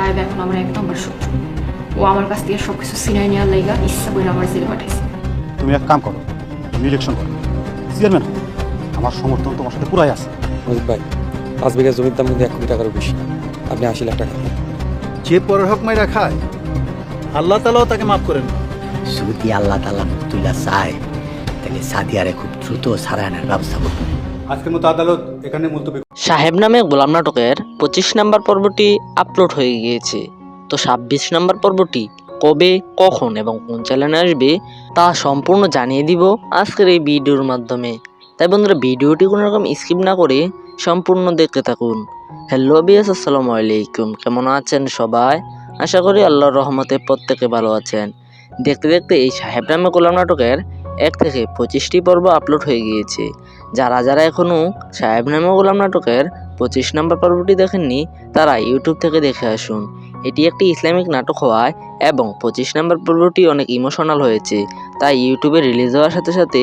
সাহেব এখন আমার এক নম্বর শত্রু ও আমার কাছ থেকে সব কিছু সিনাই নেওয়ার লাইগা ইচ্ছা করে আমার জেলে পাঠাইছে। তুমি এক কাম করো তুমি ইলেকশন করো। চেয়ারম্যান আমার সমর্থন তোমার সাথে পুরাই আছে। মজিদ ভাই পাঁচ বিঘা জমির দাম কিন্তু এক কোটি টাকারও বেশি। আপনি আশি লাখ টাকা যে পরের হক মাইরা খায় আল্লাহ তালাও তাকে মাফ করেন। যদি আল্লাহ তালা তুলা চায় তাহলে সাদিয়ারে খুব দ্রুত সারায় আনার ব্যবস্থা করব আজকের মতো আদালত এখানে মুলতবি সাহেব নামে গোলাম নাটকের পঁচিশ নম্বর পর্বটি আপলোড হয়ে গিয়েছে। তো ছাব্বিশ নম্বর পর্বটি কবে, কখন এবং কোন চ্যানেলে আসবে, তা সম্পূর্ণ জানিয়ে দিব আজকের এই ভিডিওর মাধ্যমে। তাই বন্ধুরা, ভিডিওটি কোনো রকম স্কিপ না করে সম্পূর্ণ দেখতে থাকুন। হ্যালো বিএস আসসালামু আলাইকুম। কেমন আছেন সবাই? আশা করি আল্লাহর রহমতে প্রত্যেকে ভালো আছেন। দেখতে দেখতে এই সাহেব নামে গোলাম নাটকের এক থেকে পঁচিশটি পর্ব আপলোড হয়ে গিয়েছে। যারা যারা এখনও সাহেব নামে গোলাম নাটকের পঁচিশ নম্বর পর্বটি দেখেননি, তারা ইউটিউব থেকে দেখে আসুন। এটি একটি ইসলামিক নাটক হওয়ায় এবং পঁচিশ নম্বর পর্বটি অনেক ইমোশনাল হয়েছে, তাই ইউটিউবে রিলিজ হওয়ার সাথে সাথে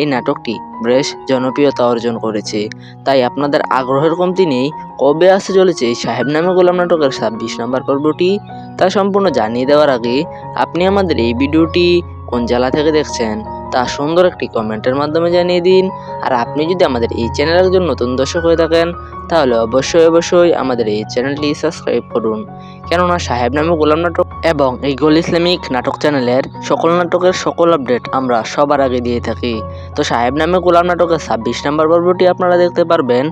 এই নাটকটি বেশ জনপ্রিয়তা অর্জন করেছে। তাই আপনাদের আগ্রহের কমতি নেই, কবে আসতে চলেছে সাহেব নামে গোলাম নাটকের ছাব্বিশ নম্বর পর্বটি, তা সম্পূর্ণ জানিয়ে দেওয়ার আগে আপনি আমাদের এই ভিডিওটি কোন জেলা থেকে দেখছেন? তা সুন্দর একটি কমেন্টের মাধ্যমে জানিয়ে দিন। আর আপনি যদি আমাদের এই চ্যানেল একজন নতুন দর্শক হয়ে থাকেন, তাহলে অবশ্যই অবশ্যই আমাদের এই চ্যানেলটি সাবস্ক্রাইব করুন। কেননা সাহেব নামে গোলাম নাটক এবং এই গোল ইসলামিক নাটক চ্যানেলের সকল নাটকের সকল আপডেট আমরা সবার আগে দিয়ে থাকি। তো সাহেব নামে গোলাম নাটকের ছাব্বিশ নম্বর পর্বটি আপনারা দেখতে পারবেন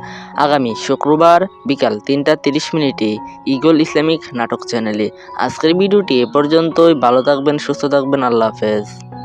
আগামী শুক্রবার বিকাল তিনটা তিরিশ মিনিটে ইগল ইসলামিক নাটক চ্যানেলে। আজকের ভিডিওটি এ পর্যন্তই। ভালো থাকবেন, সুস্থ থাকবেন। আল্লাহ হাফেজ।